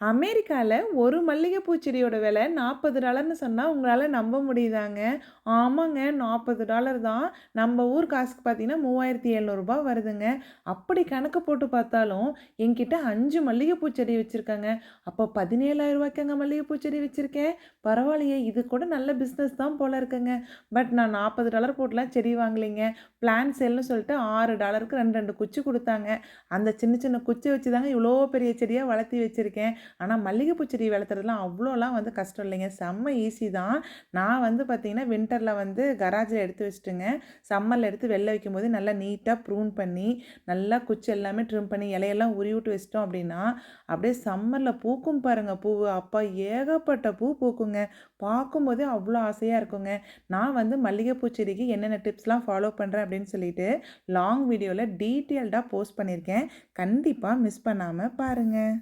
அமெரிக்காவில் ஒரு மல்லிகைப்பூ செடியோட விலை நாற்பது டாலர்னு சொன்னால் உங்களால் நம்ப முடியுதாங்க? ஆமாங்க நாற்பது டாலர் தான். நம்ம ஊர் காசுக்கு பார்த்தீங்கன்னா மூவாயிரத்தி எழுநூறுபா வருதுங்க. அப்படி கணக்கு போட்டு பார்த்தாலும் என்கிட்ட அஞ்சு மல்லிகைப்பூ செடி வச்சுருக்கேங்க. அப்போ பதினேழாயிரம் ரூபாய்க்குங்க மல்லிகைப்பூ செடி வச்சுருக்கேன். பரவாயில்லையே இது கூட நல்ல பிஸ்னஸ் தான் போல இருக்குங்க. பட் நான் நாற்பது டாலர் போட்டுலாம் செடி வாங்கலைங்க. பிளான் செல்னு சொல்லிட்டு ஆறு டாலருக்கு ரெண்டு ரெண்டு குச்சி கொடுத்தாங்க. அந்த சின்ன சின்ன குச்சி வச்சு தாங்க இவ்வளோ பெரிய செடியாக வளர்த்தி வச்சுருக்கேன். ஆனால் மல்லிகைப்பூ செடி வளர்த்துறதுலாம் அவ்வளோலாம் வந்து கஷ்டம் இல்லைங்க. செம்ம ஈஸி தான். நான் வந்து பார்த்திங்கன்னா வின்டரில் வந்து கராஜில் எடுத்து வச்சுட்டுங்க. சம்மரில் எடுத்து வெளில வைக்கும்போது நல்லா நீட்டாக ப்ரூன் பண்ணி நல்லா குச்சி எல்லாமே ட்ரிம் பண்ணி இலையெல்லாம் உரி விட்டு வச்சிட்டோம் அப்படின்னா அப்படியே சம்மரில் பூக்கும் பாருங்கள் பூ அப்பா ஏகப்பட்ட பூ பூக்குங்க. பார்க்கும்போதே அவ்வளோ ஆசையாக இருக்குங்க. நான் வந்து மல்லிகைப்பூ செடிக்கு என்னென்ன டிப்ஸ்லாம் ஃபாலோ பண்ணுறேன் அப்படின்னு சொல்லிட்டு லாங் வீடியோவில் டீட்டெயில்டாக போஸ்ட் பண்ணியிருக்கேன். கண்டிப்பாக மிஸ் பண்ணாமல் பாருங்கள்